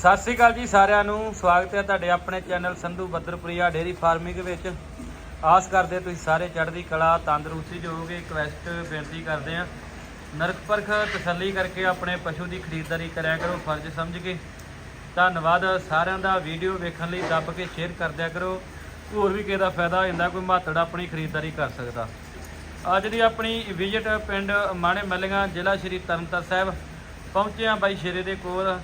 ਸਤਿ ਸ੍ਰੀ ਅਕਾਲ ਜੀ ਸਾਰਿਆਂ ਨੂੰ। ਸਵਾਗਤ ਹੈ ਤੁਹਾਡੇ ਆਪਣੇ channel Sandhu Baddarpuria dairy farming ਵਿੱਚ। ਆਸ ਕਰਦੇ ਤੁਸੀਂ ਸਾਰੇ ਚੜ੍ਹਦੀ ਕਲਾ, ਤੰਦਰੁਸਤੀ ਚ ਹੋਵੋਗੇ ਰਿਕਵੈਸਟ ਬੇਨਤੀ ਕਰਦੇ ਆ ਨਰਕ ਪਰਖ ਤਸੱਲੀ ਕਰਕੇ ਆਪਣੇ ਪਸ਼ੂ ਦੀ ਖਰੀਦਦਾਰੀ ਕਰਿਆ ਕਰੋ, ਫਰਜ਼ ਸਮਝ ਕੇ। ਧੰਨਵਾਦ ਸਾਰਿਆਂ ਦਾ। ਵੀਡੀਓ ਵੇਖਣ ਲਈ ਦੱਬ ਕੇ ਸ਼ੇਅਰ ਕਰ ਦਿਆ ਕਰੋ। ਹੋਰ ਵੀ ਕਿਸੇ ਦਾ ਫਾਇਦਾ ਹੋ ਜਾਂਦਾ, ਕੋਈ ਮਾਤੜ ਆਪਣੀ ਖਰੀਦਦਾਰੀ ਕਰ ਸਕਦਾ। ਅੱਜ ਦੀ ਆਪਣੀ ਵਿਜ਼ਿਟ ਪਿੰਡ ਮਾਣੇ ਮੱਲੀਆਂ ਜ਼ਿਲ੍ਹਾ ਸ਼੍ਰੀ ਤਰਨਤਾਰਨ ਸਾਹਿਬ। ਪਹੁੰਚੇ ਹਾਂ ਬਾਈ ਸ਼ੇਰੇ ਦੇ ਕੋਲ।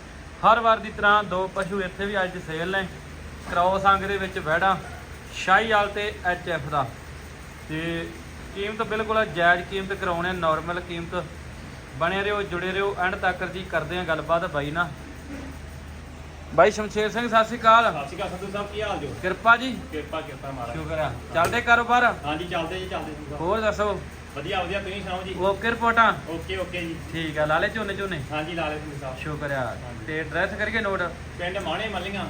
ਹਰ ਵਾਰ ਦੀ ਤਰ੍ਹਾਂ ਦੋ ਪਸ਼ੂ ਇੱਥੇ ਵੀ ਅੱਜ ਸੇਲ ਨੇ। ਕ੍ਰੋਸ ਅੰਗ ਦੇ ਵਿੱਚ ਵਹਿੜਾ ਸ਼ਾਹੀਵਾਲ ਤੇ ਐਫ ਦਾ। ਤੇ ਕੀਮਤ ਬਿਲਕੁਲ ਜਾਇਜ਼ ਕੀਮਤ ਕਰਾਉਣੇ ਨਾਰਮਲ ਕੀਮਤ। ਬਣੇ ਰਹੋ ਜੁੜੇ ਰਹੋ ਐਂਡ ਤੱਕ ਜੀ ਕਰਦੇ ਹਾਂ ਗੱਲਬਾਤ। ਬਾਈ ਨਾਲ ਬਾਈ ਸ਼ਮਸ਼ੇਰ ਸਿੰਘ ਸਤਿ ਸ਼੍ਰੀ ਅਕਾਲ। ਸਤਿ ਸ਼੍ਰੀ ਅਕਾਲ ਸੰਧੂ ਸਾਹਿਬ ਕੀ ਹਾਲ ਜੋ? ਕਿਰਪਾ ਜੀ। ਕਿਰਪਾ ਕਿਰਪਾ ਮਹਾਰਾਜ। ਸ਼ੁਕਰ ਆ। ਚੱਲਦੇ ਕਾਰੋਬਾਰ? ਹਾਂਜੀ ਚੱਲਦੇ ਜੀ ਚੱਲਦੇ ਹੋਰ ਦੱਸੋ। ਵਧੀਆ ਵਧੀਆ ਤੁਸੀਂ ਸੁਣਾਓ ਜੀ? ਓਕੇ ਰਿਪੋਰਟਾਂ ਓਕੇ ਓਕੇ ਜੀ। ਠੀਕ ਆ ਲਾਲੇ ਝੋਨੇ ਝੋਨੇ? ਹਾਂਜੀ ਲਾ ਲੈ ਸੰਧੂ ਸਾਹਿਬ ਸ਼ੁਕਰ ਆ। ਤੇ ਐਡਰੈਸ ਕਰੀਏ ਨੋਟ ਪਿੰਡ ਮਾਣੇ ਮੱਲੀਆਂ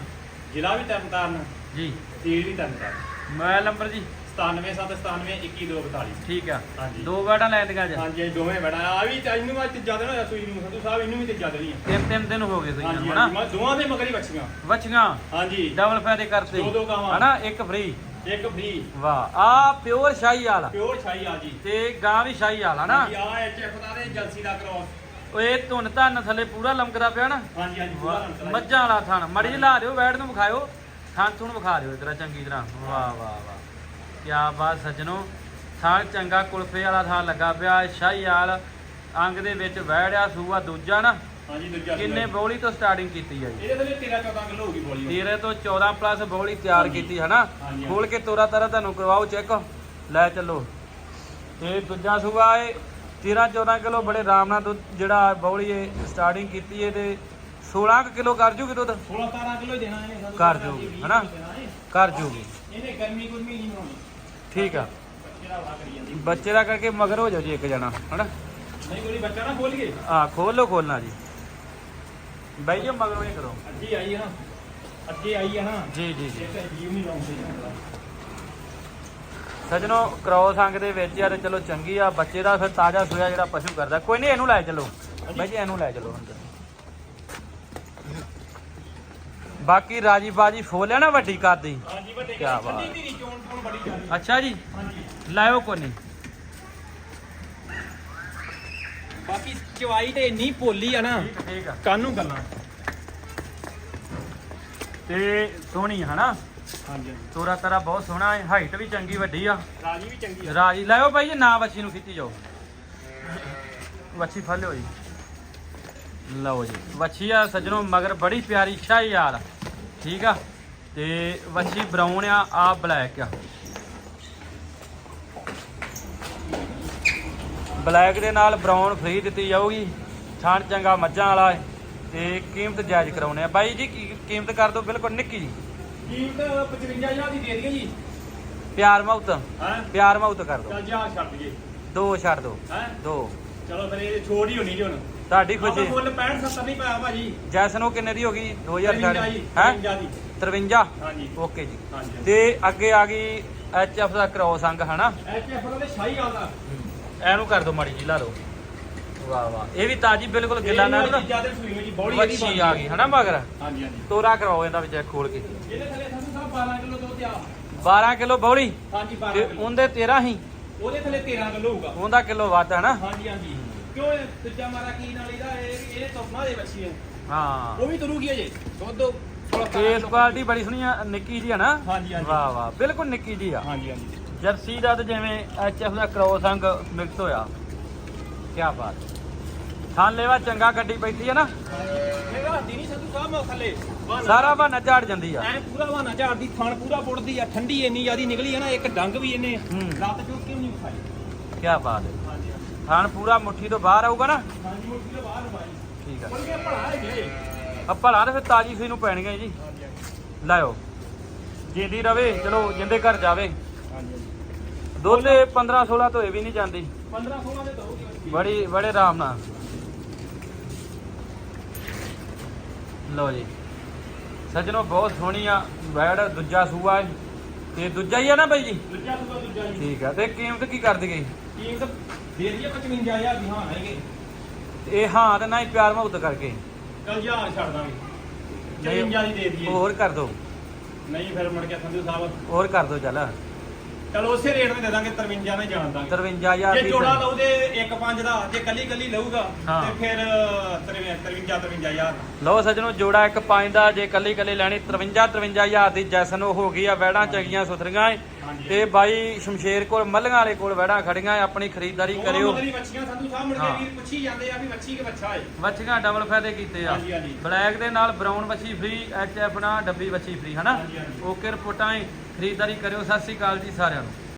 ਜ਼ਿਲ੍ਹਾ ਵੀ ਤਰਨਤਾਰਨ ਜੀ। ਤੀਰ ਵੀ ਤਰਨਤਾਰਨ। ਮੋਬਾਈਲ ਨੰਬਰ ਜੀ? 9779921242 ਠੀਕ ਆ। ਹਾਂਜੀ। ਦੋ ਵਾਰਡਾਂ ਲੈ ਦਿੱਤੀਆਂ ਜੀ ਹਾਂਜੀ ਇਹ ਦੋਵੇਂ ਬੜਾ ਆ ਵੀ ਤਾਂ ਇਹਨੂੰ ਅੱਜ ਤੀਜਾ ਦਿਨ ਹੋਇਆ ਸੂਈ ਨੂੰ ਸੰਧੂ ਸਾਹਿਬ ਇਹਨੂੰ ਵੀ ਤੀਜਾ ਦਿਨ ਹੀ ਆ। ਤਿੰਨ ਤਿੰਨ ਦਿਨ ਹੋ ਗਏ ਸਹੀ ਹਾਂਜੀ ਮੈਂ ਦੋਵਾਂ ਦੇ ਮਗਰ ਹੀ ਬੱਚੀਆਂ ਵਛੀਆਂ? ਹਾਂਜੀ। ਡਬਲ ਫਾਇਦੇ ਕਰਤੇ। ਦੋ ਦੋ ਗਾਵਾਂ। ਹਨਾ? ਇੱਕ ਫ੍ਰੀ ਇੱਕ ਫ੍ਰੀ ਵਾਹ ਆ ਪਿਓਰ ਸ਼ਾਹੀ ਵਾਲਾ ਪਿਓਰ ਛਾਈ ਆ ਜੀ। ਤੇ ਗਾਂ ਵੀ ਸ਼ਾਹੀ ਵਾਲਾ ਨਾ। ਹਾਂਜੀ ਆ ਐਚਐਫ ਦਾ ਤੇ ਜਲਸੀ ਦਾ ਕ੍ਰੋਸ ਓਏ ਧੁਨ ਧਨ ਥੱਲੇ ਪੂਰਾ ਲਮਕਦਾ ਪਿਆ ਨਾ। ਹਾਂਜੀ ਹਾਂਜੀ ਪੂਰਾ ਜੀ। ਮੱਝਾਂ ਵਾਲਾ ਥਣ। ਮੜੀ ਲਾ ਦਿਓ ਬੈਠ ਨੂੰ ਵਿਖਾਇਓ। ਥਣ ਥੁਣ ਵਿਖਾ ਦਿਓ ਇਤਰਾ ਚੰਗੀ ਤਰ੍ਹਾਂ। ਵਾਹ ਵਾਹ ਵਾਹ। ਕੀ ਬਾਤ ਸੱਜਣੋ। ਥਣ ਚੰਗਾ ਕੁਲਫੇ ਵਾਲਾ ਥਣ ਲੱਗਾ ਪਿਆ। ਸ਼ਾਹੀ ਵਾਲ ਅੰਗ ਦੇ ਵਿੱਚ ਵਹਿੜਿਆ ਸੂਆ ਦੂਜਾ ਨਾ। ਹਾਂਜੀ ਦੂਜਾ ਕਿੰਨੇ। ਬੋਲੀ ਤੋਂ ਸਟਾਰਟਿੰਗ ਕੀਤੀ ਹੈ ਜੀ? ਇਹਦੇ ਥੱਲੇ 13 14 ਕਿਲੋ ਹੋ ਗਈ ਬੋਲੀ 13 ਤੋਂ 14 ਪਲੱਸ ਬੋਲੀ ਤਿਆਰ। ਕੀਤੀ ਹੈ ਨਾ ਹਾਂਜੀ, ਖੋਲ ਕੇ ਤੋਰਾ ਤਰਾ ਤੁਹਾਨੂੰ ਕਰਵਾਓ ਚੈੱਕ ਲੈ ਚੱਲੋ। ਤੇ ਦੂਜਾ ਸੂਆ ਏ 13 14 ਕਿਲੋ ਬੜੇ ਆਰਾਮ ਨਾਲ ਦੁੱਧ ਜਿਹੜਾ ਬੌਲੀ ਏ ਸਟਾਰਟਿੰਗ ਕੀਤੀ ਏ ਤੇ 16 ਕੁ ਕਿਲੋ ਕਰ ਜੂਗੀ ਦੁੱਧ? 16 17 ਕਿਲੋ ਦੇਣਾ ਇਹਨੇ ਸਾਨੂੰ ਕਰ ਦਿਓ, ਹਨਾ? ਕਰ ਜੂਗੀ। ਇਹਨੇ ਗਰਮੀ ਗੁਰਮੀ ਨਹੀਂ ਬਣਾਉਣੀ ਠੀਕ ਆ। ਬੱਚੇ ਦਾ ਵਾਹ ਕਰੀ ਜਾਂਦੀ। ਬੱਚੇ ਦਾ ਕਰਕੇ ਮਗਰ ਹੋ ਜਾਓ ਜੀ ਇੱਕ ਜਣਾ ਹਨਾ? ਨਹੀਂ ਕੋਈ ਬੱਚਾ ਨਾ ਖੋਲੀਏ। ਆ ਖੋਲ ਖੋਲਣਾ ਜੀ। ਬਾਈ ਜੀ ਮਗਰੋਂ ਹੀ ਕਰੋ। ਅੱਜੀ ਆਈ ਹੈ ਨਾ। ਅੱਜੀ ਆਈ ਹੈ ਨਾ। ਜੀ ਜੀ ਜੀ। ਇਹ ਤਾਂ ਜੀਵ ਨਹੀਂ ਲਾਉਂਦੇ ਸਜਣੋ ਕ੍ਰੋਸ ਅੰਗ ਦੇ ਵਿੱਚ ਯਾਰ ਚਲੋ ਚੰਗੀ ਆ ਬੱਚੇ ਦਾ ਫਿਰ ਤਾਜ਼ਾ ਸੋਇਆ ਜਿਹੜਾ ਪਸ਼ੂ ਕਰਦਾ। ਕੋਈ ਨਹੀਂ ਇਹਨੂੰ ਲੈ ਚਲੋ। ਬਾਈ ਜੀ ਇਹਨੂੰ ਲੈ ਚਲੋ ਅੰਦਰ। ਬਾਕੀ ਰਾਜੀ ਬਾਜੀ ਫੋਲ ਹੈ ਨਾ ਵੱਡੀ ਕਰਦੀ ਹਾਂਜੀ ਵੱਡੇ ਕਿਆ ਬਾਤ। ਅੱਛਾ ਜੀ। ਹਾਂਜੀ। ਲਾਇਓ ਕੋਈ ਨਹੀਂ। ਬਾਕੀ ਚਵਾਈ ਤੇ ਇੰਨੀ ਭੋਲੀ ਆ ਨਾ ਠੀਕ ਠੀਕ ਆ। ਕਾਨੂੰ ਗੱਲਾਂ। ਤੇ ਸੋਹਣੀ ਹਨਾ? ਹਾਂਜੀ ਤੋਰਾ ਤਰਾ ਬਹੁਤ ਸੋਹਣਾ ਹੈ ਹਾਈਟ ਵੀ ਚੰਗੀ ਵੱਡੀ ਆ। ਰਾਜੀ ਵੀ ਚੰਗੀ ਆ। ਰਾਜੀ ਲਾਇਓ ਭਾਈ ਜੀ ਨਾ ਵੱਛੀ ਨੂੰ ਖਿੱਚੀ ਜਾਓ। ਵੱਛੀ ਫੜ ਲਿਓ ਜੀ। ਲਓ ਜੀ ਵੱਛੀ ਆ ਸੱਜਣੋ ਮਗਰ ਬੜੀ ਪਿਆਰੀ ਸ਼ਾਹੀ ਯਾਰ ਠੀਕ ਆ? ਤੇ ਵੱਛੀ ਬਰਾਊਨ ਆ ਆ ਬਲੈਕ ਆ। ਬਲੈਕ ਦੇ ਨਾਲ ਬਰਾਊਨ ਫ੍ਰੀ ਦਿੱਤੀ ਜਾਊਗੀ। ਥਾਣ ਚੰਗਾ ਮੱਝਾਂ ਵਾਲਾ ਹੈ ਤੇ ਕੀਮਤ ਜਾਇਜ਼ ਕਰਾਉਣੇ ਆ। ਬਾਈ ਜੀ ਕੀ- ਕੀਮਤ ਕਰ ਦਿਓ? ਬਿਲਕੁਲ ਨਿੱਕੀ ਜੀ। ਕੀਮਤ 55000 ਦੀ ਦੇ ਦਈਏ ਜੀ। ਪਿਆਰ ਮਾਉਤ ਹਾਂ? ਪਿਆਰ ਮਾਉਤ ਕਰ ਦਿਓ। ਚੱਲ ਜਾ ਛੱਡ ਦਈਏ। ਦੋ ਛੱਡ ਦਿਓ। ਹੈ? ਦੋ। ਚਲੋ ਫਿਰ ਇਹ ਛੋੜ ਹੀ ਹੋਣੀ ਜੀ ਹੁਣ। ਤੁਹਾਡੀ ਖੁਸ਼ੀ। ਫੁੱਲ 65 70 ਨਹੀਂ ਪਾਇਆ ਭਾਜੀ। ਜੈਸਨ ਉਹ ਕਿੰਨੇ ਦੀ ਹੋ ਗਈ? 2000 53 ਜੀ ਹੈ? 53 ਦੀ। 53 ਹਾਂਜੀ। ਓਕੇ ਜੀ। ਹਾਂਜੀ। ਤੇ ਅੱਗੇ ਆ ਗਈ ਐਚ ਐਫ ਦਾ ਕ੍ਰੋਸ ਅੰਗ ਹਨਾ? ਐਚਐਫ ਦਾ ਸ਼ਾਹੀ ਆਉਂਦਾ ਇਹਨੂੰ ਕਰ ਦਿਓ ਮਾੜੀ ਜੀ ਲਾ ਲਓ। ਵਾਹ ਵਾਹ। ਇਹ ਵੀ ਤਾਜੀ ਬਿਲਕੁਲ ਗਿੱਲਾ ਨਾਲ ਨਾ ਜ਼ਿਆਦਾ ਸੂਈ ਹੋਈ ਜੀ ਬੋੜੀ ਵੱਛੀ ਆ ਗਈ ਹਨਾ ਮਗਰ? ਹਾਂਜੀ ਹਾਂਜੀ। ਤੋਰਾ ਕਰਵਾਓ ਇਹਦਾ ਵਿੱਚ ਖੋਲ ਕੇ। ਇਹਦੇ ਥੱਲੇ ਸਾਨੂੰ ਸਾਹਿਬ 12 ਕਿਲੋ ਦੁੱਧ ਆ। 12 ਕਿਲੋ ਬੌਲੀ ਹਾਂਜੀ 12 ਤੇ ਕਿਲੋ। ਉਹਦੇ 13 ਹੀ? ਉਹਦੇ ਥੱਲੇ 13 ਕਿਲੋ ਹੋਊਗਾ। ਉਹਦਾ ਕਿਲੋ ਵੱਧ ਹਨਾ? ਹਾਂਜੀ ਹਾਂਜੀ। ਕਿਉਂ ਇਹ ਦੂਜਾ ਮਾਰਾ ਕੀ ਨਾਲ ਇਹਦਾ? ਇਹ ਇਹ ਤੋਪਾਂ ਦੇ ਬੱਚੀ ਹੈ ਹਾਂ। ਉਹ ਵੀ ਤੁਰੂਗੀ ਅਜੇ। ਦੁੱਧ 16 ਫੇਸ ਕੁਆਲਿਟੀ ਬੜੀ ਸੋਹਣੀ ਆ ਨਿੱਕੀ ਜੀ ਆ ਨਾ? ਹਾਂਜੀ ਹਾਂਜੀ। ਵਾਹ ਵਾਹ। ਬਿਲਕੁਲ ਨਿੱਕੀ ਜੀ ਆ। ਹਾਂਜੀ ਹਾਂਜੀ। ਜਰਸੀ ਦਾ ਤੇ ਜਿਵੇਂ ਐਚ ਐਫ ਦਾ ਕ੍ਰੋਸ ਅੰਗ ਮਿਕਸ ਹੋਇਆ ਕੀ ਬਾਤ। ਥਾਂ ਲੈਵਾ ਚੰਗਾ ਗੱਡੀ ਬੈਠੀ ਆ ਨਾ। ਸਾਰਾ ਬਹਾਨਾ ਝਾੜ ਜਾਂਦੀ ਆ। ਐ ਪੂਰਾ ਬਹਾਨਾ ਝਾੜਦੀ ਥਣ ਪੂਰਾ ਪੁੱਟਦੀ ਆ ਠੰਡੀ ਇੰਨੀ ਜਿਆਦੀ ਨਿਕਲੀ ਆ ਨਾ ਇੱਕ ਡੰਗ ਵੀ ਇਹਨੇ ਹੂੰ। ਰਾਤ ਚੋਂ ਕਿਉਂ ਨਹੀਂ ਖਾਈ ਕੀ ਬਾਤ ਹੈ। ਥਾਣ ਪੂਰਾ ਮੁੱਠੀ ਤੋਂ ਬਾਹਰ ਆਊਗਾ ਨਾ। ਹਾਂਜੀ ਮੁੱਠੀ ਦੇ ਬਾਹਰ ਬਾਈ ਠੀਕ ਆ। ਭਲਾ ਹੈ ਜੇ ਆ ਭਲਾ ਤੇ ਫਿਰ ਤਾਜੀ ਸੂਈ ਨੂੰ ਪੈਣਗੇ ਜੀ। ਲਾਇਓ। ਜਿੰਦੀ ਰਵੇ ਚਲੋ ਜਿੰਦੇ ਘਰ ਜਾਵੇ। ਹਾਂਜੀ। ਦੋਲੇ 15 16 ਤੋਂ ਇਹ ਵੀ ਨਹੀਂ ਜਾਂਦੀ। 15 16 ਦੇ ਦੋਗੇ ਬੜੀ ਬੜੇ ਆਰਾਮ ਨਾਲ। ਲਓ ਜੀ। ਸੱਜਣੋ ਬਹੁਤ ਸੋਹਣੀ ਆ ਬੈੜ ਦੂਜਾ ਸੂਆ ਹੈ। ਤੇ ਦੂਜਾ ਹੀ ਆ ਨਾ ਬਾਈ ਜੀ? ਦੂਜਾ ਸੂਆ ਦੂਜਾ ਜੀ ਠੀਕ ਆ ਤੇ ਕੀਮਤ ਕੀ ਕਰ ਦਈਏ ਕੀਮਤ ਦੇ ਦਈਏ 55000 ਦੀ ਹਾਂ ਹੈਗੇ। ਇਹ ਹਾਂ ਤੇ ਨਾ ਹੀ ਪਿਆਰ ਮੁਹੱਬਤ ਕਰਕੇ। ਚੱਲ ਹਜ਼ਾਰ ਛੱਡ ਦਾਂਗੇ। 53 ਦੀ ਦੇ ਦਈਏ। ਹੋਰ ਕਰ ਦੋ। ਨਹੀਂ ਫਿਰ ਮੁੜ ਕੇ ਸੰਧੂ ਸਾਹਿਬ ਹੋਰ ਕਰ ਦੋ ਚੱਲ। ਚਲੋ ਉਸੇ ਰੇਟ ਤੇ ਦੇ ਦਾਂਗੇ 53 ਨੇ ਜਾਣ ਦਾਂਗੇ 53000 ਜੇ ਦੀ ਜੋੜਾ ਲਊ ਤੇ 1.5 ਦਾ ਜੇ ਕੱਲੀ ਕੱਲੀ ਲਊਗਾ ਹਾਂ। ਤੇ ਫਿਰ 53 53 53000 ਲਓ ਸੱਜਣੋ ਜੋੜਾ ਇੱਕ ਪੰਜ ਦਾ ਜੇ ਕੱਲੀ ਕੱਲੀ ਲੈਣੀ 53 53000 ਦੀ ਜੈਸਨ ਉਹ ਹੋ ਗਈ ਆ ਵੈੜਾਂ ਚੰਗੀਆਂ ਸੁਥਰੀਆਂ ਏ ਹਾਂਜੀ। ਤੇ ਬਾਈ ਸ਼ਮਸ਼ੇਰ ਕੋਲ ਮੱਲੀਆਂ ਵਾਲੇ ਕੋਲ ਵੈੜਾਂ ਖੜੀਆਂ ਏ ਆਪਣੀ ਖਰੀਦਦਾਰੀ ਕਰਿਓ ਮਗਰੀ ਮੱਛੀਆਂ ਸੰਧੂ ਸਾਹਿਬ ਮੁੜ ਹਾਂ। ਕੇ ਵੀਰ ਪੁੱਛੀ ਜਾਂਦੇ ਆ ਵੀ ਮੱਛੀ ਕਿ ਬੱਚਾ ਏ ਵੱਛੀਆਂ ਡਬਲ ਫਾਇਦੇ ਕੀਤੇ ਆ ਹਾਂਜੀ, ਹਾਂਜੀ। ਬਲੈਕ ਦੇ ਨਾਲ ਬਰਾਊਨ ਵੱਛੀ ਫ੍ਰੀ ਐਚ ਐਫ ਨਾਲ ਡੱਬੀ ਵੱਛੀ ਫ੍ਰੀ ਹਨਾ ਹਾਂਜੀ, ਹਾਂਜੀ। ਓਕੇ ਰਿਪੋਰਟਾਂ ਏ ਖਰੀਦਦਾਰੀ ਕਰਿਓ। ਸਤਿ ਸ੍ਰੀ ਅਕਾਲ ਜੀ ਸਾਰਿਆਂ ਨੂੰ।